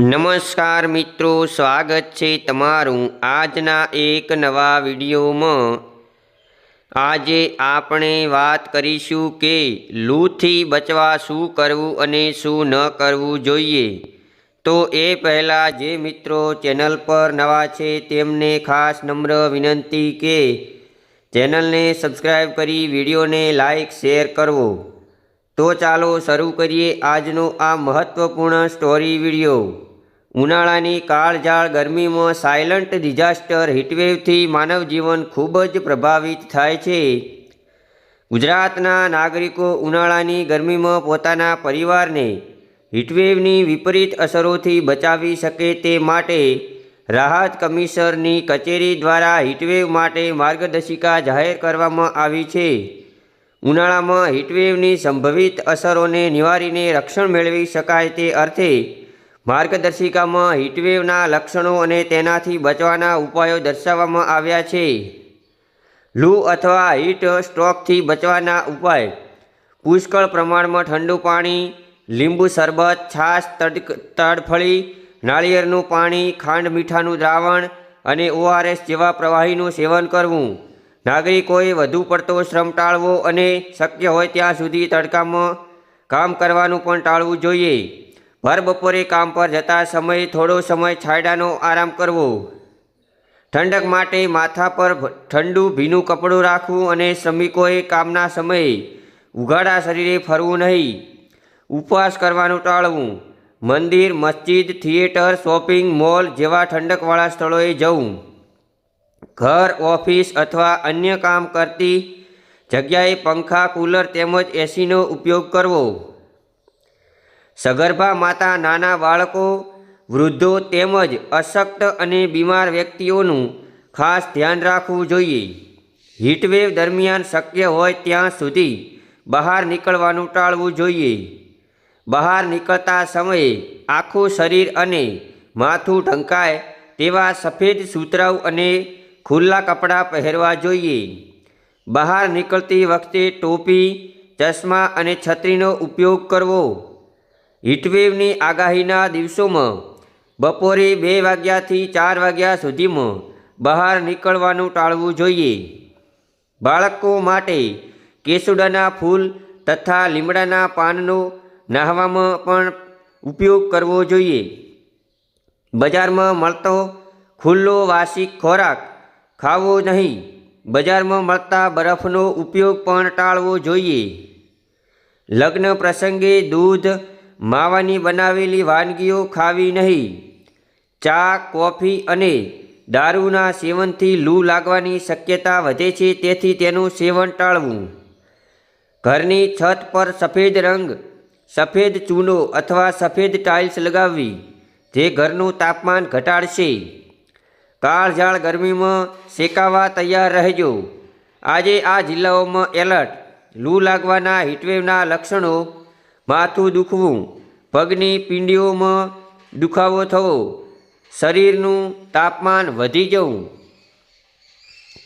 નમસ્કાર મિત્રો, સ્વાગત છે તમારું આજના એક નવા વિડીયોમાં. આજે આપણે વાત કરીશું કે લૂથી બચવા શું કરવું અને શું ન કરવું જોઈએ. તો એ પહેલાં જે મિત્રો ચેનલ પર નવા છે તેમને ખાસ નમ્ર વિનંતી કે ચેનલને સબસ્ક્રાઈબ કરી વિડીયોને લાઈક શેર કરવો. તો ચાલો શરૂ કરીએ આજનો આ મહત્ત્વપૂર્ણ સ્ટોરી વીડિયો. ઉનાળાની કાળઝાળ ગરમીમાં સાયલન્ટ ડિઝાસ્ટર હીટવેવથી માનવજીવન ખૂબ જ પ્રભાવિત થાય છે. ગુજરાતના નાગરિકો ઉનાળાની ગરમીમાં પોતાના પરિવારને હીટવેવની વિપરીત અસરોથી બચાવી શકે તે માટે રાહત કમિશનરની કચેરી દ્વારા હીટવેવ માટે માર્ગદર્શિકા જાહેર કરવામાં આવી છે. ઉનાળામાં હીટવેવની સંભવિત અસરોને નિવારીને રક્ષણ મેળવી શકાય તે અર્થે માર્ગદર્શિકામાં હીટવેવના લક્ષણો અને તેનાથી બચવાના ઉપાયો દર્શાવવામાં આવ્યા છે. લૂ અથવા હીટ સ્ટ્રોકથી બચવાના ઉપાય. પુષ્કળ પ્રમાણમાં ઠંડુ પાણી, લીંબુ શરબત, છાશ તડક તડફળી, નાળિયેરનું પાણી, ખાંડ મીઠાનું દ્રાવણ અને ઓઆરએસ જેવા પ્રવાહીનું સેવન કરવું. નાગરિકોએ વધુ પડતો શ્રમ ટાળવો અને શક્ય હોય ત્યાં સુધી તડકામાં કામ કરવાનું પણ ટાળવું જોઈએ. ભર બપોરે કામ પર જતા સમયે, થોડો સમય છાંયડાનો આરામ કરવો. ઠંડક માટે માથા પર ઠંડુ ભીનું કપડું રાખવું અને શ્રમિકોએ કામના સમયે ઉઘાડા શરીરે ફરવું નહીં. ઉપવાસ કરવાનું ટાળવું. મંદિર, મસ્જિદ, થિયેટર, શોપિંગ મોલ જેવા ઠંડકવાળા સ્થળોએ જવું. ઘર, ઓફિસ અથવા અન્ય કામ કરતી જગ્યાએ પંખા, કુલર તેમજ એસીનો ઉપયોગ કરવો. સગર્ભા માતા નાના બાળકો, વૃદ્ધો તેમજ અશક્ત અને બીમાર વ્યક્તિઓનું ખાસ ધ્યાન રાખવું જોઈએ. હીટવેવ દરમિયાન શક્ય હોય ત્યાં સુધી બહાર નીકળવાનું ટાળવું જોઈએ. બહાર નીકળતા સમયે આખું શરીર અને માથું ઢંકાય તેવા સફેદ સુતરાઉ અને ખુલ્લા કપડાં પહેરવા જોઈએ. બહાર નીકળતી વખતે ટોપી, ચશ્મા અને છત્રીનો ઉપયોગ કરવો. હીટવેવની આગાહીના દિવસોમાં બપોરે બે વાગ્યાથી ચાર વાગ્યા સુધીમાં બહાર નીકળવાનું ટાળવું જોઈએ. બાળકો માટે કેસુડાના ફૂલ તથા લીમડાના પાનનો નાહવામાં પણ ઉપયોગ કરવો જોઈએ. બજારમાં મળતો ખુલ્લો વાર્ષિક ખોરાક ખાવો નહીં. બજારમાં મળતા બરફનો ઉપયોગ પણ ટાળવો જોઈએ. લગ્ન પ્રસંગે દૂધ માવાની બનાવેલી વાનગીઓ ખાવી નહીં. ચા, કોફી અને દારૂના સેવનથી લૂ લાગવાની શક્યતા વધે છે, તેથી તેનું સેવન ટાળવું. ઘરની છત પર સફેદ રંગ, સફેદ ચૂનો અથવા સફેદ ટાઇલ્સ લગાવવી, જે ઘરનું તાપમાન ઘટાડશે. કાળઝાળ ગરમીમાં શેકાવા તૈયાર રહેજો. આજે આ જિલ્લાઓમાં એલર્ટ, લૂ લાગવાના હીટવેવના લક્ષણો માથું દુખવું. પગની પીંડીઓમાં દુખાવો થવો. શરીરનું તાપમાન વધી જવું.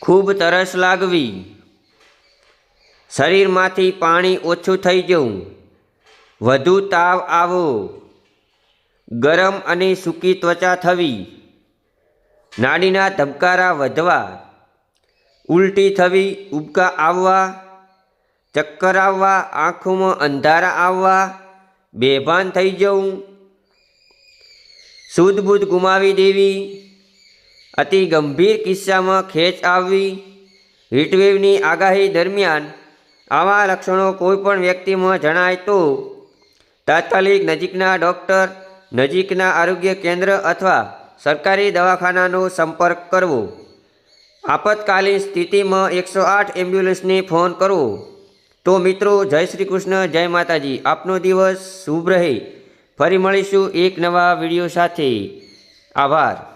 ખૂબ તરસ લાગવી. શરીરમાંથી પાણી ઓછું થઈ જવું. વધુ તાવ આવો ગરમ અને સૂકી ત્વચા થવી. નાડીના ધબકારા વધવા. ઉલટી થવી, ઉબકા આવવા. ચક્કર આવવા, આંખોમાં અંધારા આવવા, બેભાન થઈ જવું સુધબુધ ગુમાવી દેવી, અતિ ગંભીર કિસ્સામાં ખેંચ આવવી, હીટવેવની આગાહી દરમિયાન આવા લક્ષણો કોઈપણ વ્યક્તિમાં જણાય તો તાત્કાલિક નજીકના ડૉક્ટર, નજીકના આરોગ્ય કેન્દ્ર અથવા સરકારી દવાખાનાનો સંપર્ક કરવો. આપતકાલીન સ્થિતિમાં એકસો આઠ એમ્બ્યુલન્સને ફોન કરવો. તો મિત્રો, જય શ્રી કૃષ્ણ, જય માતાજી. આપનો દિવસ શુભ રહે. ફરી મળીશું એક નવા વીડિયો સાથે. આભાર.